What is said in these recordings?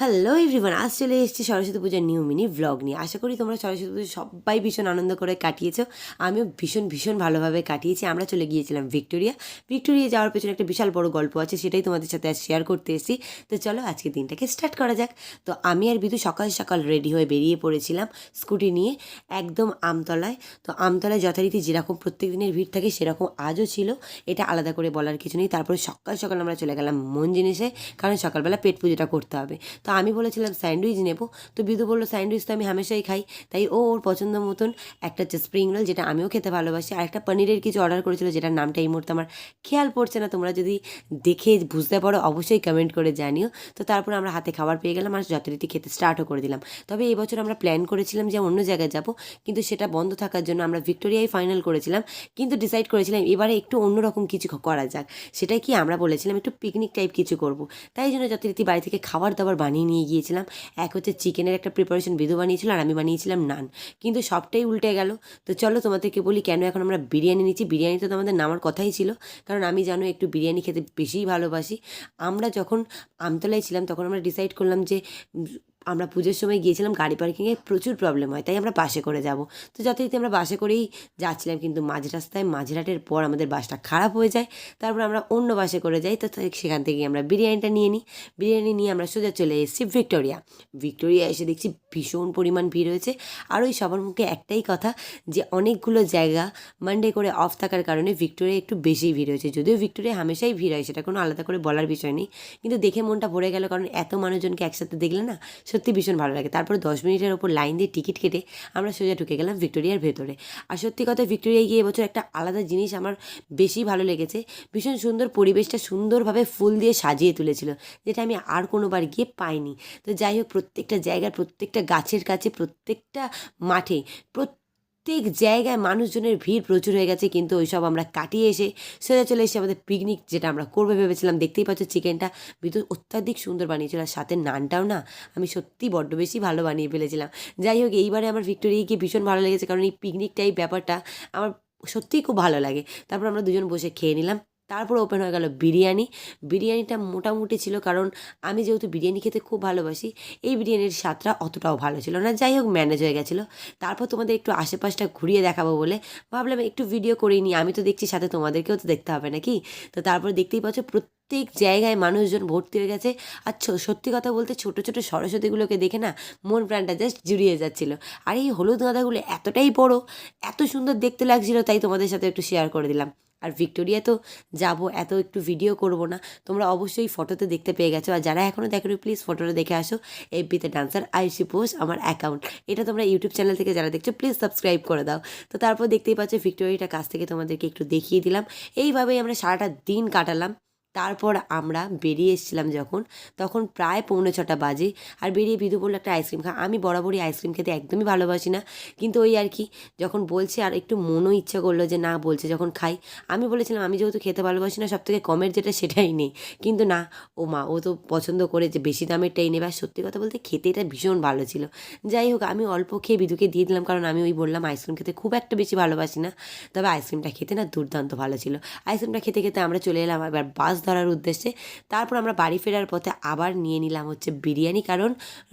Hello everyone আজ চলে এসেছি সরস্বতী পূজার নিউ মিনি ব্লগ নিয়ে। আশা করি তোমরা সরস্বতী পুজো সবাই ভীষণ আনন্দ করে কাটিয়েছো। আমিও ভীষণ ভীষণ ভালোভাবে কাটিয়েছি। আমরা চলে গিয়েছিলাম ভিক্টোরিয়া। ভিক্টোরিয়া যাওয়ার পেছনে একটা বিশাল বড় গল্প আছে, সেটাই তোমাদের সাথে আজ শেয়ার করতে এসেছি। তো চলো আজকে দিনটাকে স্টার্ট করা যাক। তো আমি আর বিদু সকাল সকাল রেডি হয়ে বেরিয়ে পড়েছিলাম স্কুটি নিয়ে একদম আমতলায়। তো আমতলায় যথারীতি যেরকম প্রত্যেক দিনের ভিড় থাকে, সেরকম আজও ছিল। এটা আলাদা করে বলার কিছু নেই। তারপরে সকাল সকাল আমরা চলে গেলাম মন জিনিসে কারণ সকালবেলা পেট পুজোটা করতে হবে। তো আমি বলেছিলাম, স্যান্ডউইচ নেব। তো বিদু বলল, স্যান্ডউইচ তো আমি হামেশাই খাই। তাই ও ওর পছন্দ মতন একটা হচ্ছে স্প্রিং রোল যেটা আমিও খেতে ভালোবাসি, আর একটা পনিরের কিছু অর্ডার করেছিল, যেটার নামটা এই মুহূর্তে আমার খেয়াল পড়ছে না। তোমরা যদি দেখে বুঝতে পারো, অবশ্যই কমেন্ট করে জানিও। তো তারপর আমরা হাতে খাবার পেয়ে গেলাম, আর যথারীতি খেতে স্টার্টও করে দিলাম। তবে এই বছর আমরা প্ল্যান করেছিলাম যে অন্য জায়গায় যাব, কিন্তু সেটা বন্ধ থাকার জন্য আমরা ভিক্টোরিয়ায় ফাইনাল করেছিলাম। কিন্তু ডিসাইড করেছিলাম, এবারে একটু অন্যরকম কিছু করা যাক। সেটাই কি আমরা বলেছিলাম, একটু পিকনিক টাইপ কিছু করব। তাই জন্য যথারীতি বাড়ি থেকে খাবার দাবার বানিয়ে নিয়ে গিয়েছিলাম। এক হচ্ছে চিকেনের একটা প্রিপারেশন বিধু বানিয়েছিল আর আমি বানিয়েছিলাম নান। কিন্তু সবটাই উল্টে গেল। তো চলো তোমাদেরকে বলি কেন এখন আমরা বিরিয়ানি নিচ্ছি। বিরিয়ানি তো তোমাদের নামার কথাই ছিল। কারণ আমি জানো একটু বিরিয়ানি খেতে বেশিই ভালোবাসি। আমরা যখন আমতলায় ছিলাম তখন আমরা ডিসাইড করলাম যে আমরা পুজোর সময় গিয়েছিলাম, গাড়ি পার্কিংয়ে প্রচুর প্রবলেম হয়, তাই আমরা বাসে করে যাব। তো যথারীতি আমরা বাসে করেই যাচ্ছিলাম, কিন্তু মাঝ রাস্তায় মাঝরাটের পর আমাদের বাসটা খারাপ হয়ে যায়। তারপর আমরা অন্য বাসে করে যাই, তো সেখান থেকে আমরা বিরিয়ানিটা নিয়ে নিই। বিরিয়ানি নিয়ে আমরা সোজা চলে এসেছি ভিক্টোরিয়া। ভিক্টোরিয়া এসে দেখছি ভীষণ পরিমাণ ভিড় হয়েছে। আর ওই সবার মুখে একটাই কথা, যে অনেকগুলো জায়গা মানডে করে অফ থাকার কারণে ভিক্টোরিয়া একটু বেশি ভিড় হয়েছে। যদিও ভিক্টোরিয়া হামেশাই ভিড় হয়, সেটা কোনো আলাদা করে বলার বিষয় নেই। কিন্তু দেখে মনটা ভরে গেল, কারণ এত মানুষজনকে একসাথে দেখলে না সত্যি ভীষণ ভালো লাগে। তারপর দশ মিনিটের ওপর লাইন দিয়ে টিকিট কেটে আমরা সোজা ঢুকে গেলাম ভিক্টোরিয়ার ভেতরে। আর সত্যি কথা, ভিক্টোরিয়ায় গিয়ে এবছর একটা আলাদা জিনিস আমার বেশি ভালো লেগেছে। ভীষণ সুন্দর পরিবেশটা সুন্দরভাবে ফুল দিয়ে সাজিয়ে তুলেছিল, যেটা আমি আর কোনোবার গিয়ে পাইনি। তো যাই হোক, প্রত্যেকটা জায়গার, প্রত্যেকটা গাছের কাছে, প্রত্যেকটা মাঠে, প্রত্যেক জায়গায় মানুষজনের ভিড় প্রচুর হয়ে গেছে, কিন্তু ওইসব আমরা কাটিয়ে এসে সোজা চলে এসে আমাদের পিকনিক যেটা আমরা করবে ভেবেছিলাম। দেখতেই পাচ্ছ চিকেনটা বিদ্যুৎ অত্যাধিক সুন্দর বানিয়েছিল, আর সাথে নানটাও না আমি সত্যি বড্ড বেশি ভালো বানিয়ে ফেলেছিলাম। যাই হোক, এইবারে আমার ভিক্টোরিয়া গিয়ে ভীষণ ভালো লেগেছে, কারণ এই পিকনিকটাই ব্যাপারটা আমার সত্যিই খুব ভালো লাগে। তারপর আমরা দুজন বসে খেয়ে নিলাম। তারপর ওপেন হয়ে গেল বিরিয়ানি। বিরিয়ানিটা মোটামুটি ছিল কারণ আমি যেহেতু বিরিয়ানি খেতে খুব ভালোবাসি, এই বিরিয়ানির স্বাদটা অতটাও ভালো ছিল না। যাই হোক ম্যানেজ হয়ে গেছিল। তারপর তোমাদের একটু আশেপাশটা ঘুরিয়ে দেখাবো বলে ভাবলাম একটু ভিডিও করেই নিই। আমি তো দেখছি সাথে তোমাদেরকেও তো দেখতে হবে নাকি? তো তারপর দেখতেই পাচ্ছ প্রত্যেক জায়গায় মানুষজন ভর্তি হয়ে গেছে। আর সত্যি কথা বলতে ছোট ছোট সরস্বতীগুলোকে দেখে না মন প্রাণটা জাস্ট জুড়িয়ে যাচ্ছিল। আর এই হলুদ গাঁদাগুলো এতটাই বড়, এত সুন্দর দেখতে লাগছিল, তাই তোমাদের সাথে একটু শেয়ার করে দিলাম। আর ভিক্টোরিয়া তো যাব, এত একটু ভিডিও করব না। তোমরা অবশ্যই ফটোতে দেখতে পেয়ে গেছো। আর যারা এখনও দেখো প্লিজ ফটোটা দেখে আসো। এফবিতে ডান্সার আইসি পোস্ট আমার অ্যাকাউন্ট এটা তোমরা ইউটিউব চ্যানেল থেকে যারা দেখছ প্লিজ সাবস্ক্রাইব করে দাও। তো তারপর দেখতেই পাচ্ছ ভিক্টোরিয়াটা কাছ থেকে তোমাদেরকে একটু দেখিয়ে দিলাম। এইভাবেই আমরা সারাটা দিন কাটালাম। তারপর আমরা বেরিয়ে এসেছিলাম যখন, তখন প্রায় পৌনে ছটা বাজে আর বেরিয়ে বিধু বলল, একটা আইসক্রিম খা। আমি বরাবরই আইসক্রিম খেতে একদমই ভালোবাসি না। কিন্তু ওই আর কি, যখন বলছে আর একটু মনও ইচ্ছা করল যে না বলছে যখন খাই, আমি বলেছিলাম, আমি যেহেতু খেতে ভালোবাসি না সব থেকে কমের যেটা সেটাই নেই। কিন্তু না, ও মা, ও তো পছন্দ করে যে বেশি দামেরটাই নেবে। আর সত্যি কথা বলতে খেতে এটা ভীষণ ভালো ছিল। যাই হোক, আমি অল্প খেয়ে বিদুকে দিয়ে দিলাম, কারণ আমি ওই বললাম আইসক্রিম খেতে খুব একটা বেশি ভালোবাসি না। তবে আইসক্রিমটা খেতে না দুর্দান্ত ভালো ছিল। আইসক্রিমটা খেতে খেতে আমরা চলে এলাম, এবার বাস ধরার উদ্দেশ্যে। তারপর আমরা বাড়ি ফেরার পথে আবার নিয়ে নিলাম হচ্ছে বিরিয়ানি, কারণ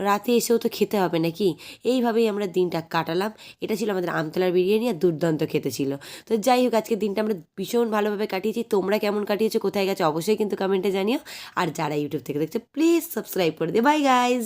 রাতে এসেও তো খেতে হবে নাকি? এইভাবেই আমরা দিনটা কাটালাম। এটা ছিল আমাদের আমতলার বিরিয়ানি আর দুর্দান্ত খেতে ছিল। তো যাই হোক আজকে দিনটা আমরা ভীষণ ভালোভাবে কাটিয়েছি। তোমরা কেমন কাটিয়েছো, কোথায় গেছো, অবশ্যই কিন্তু কমেন্টে জানিও। আর যারা ইউটিউব থেকে দেখছ, প্লিজ সাবস্ক্রাইব করে দিও। By guys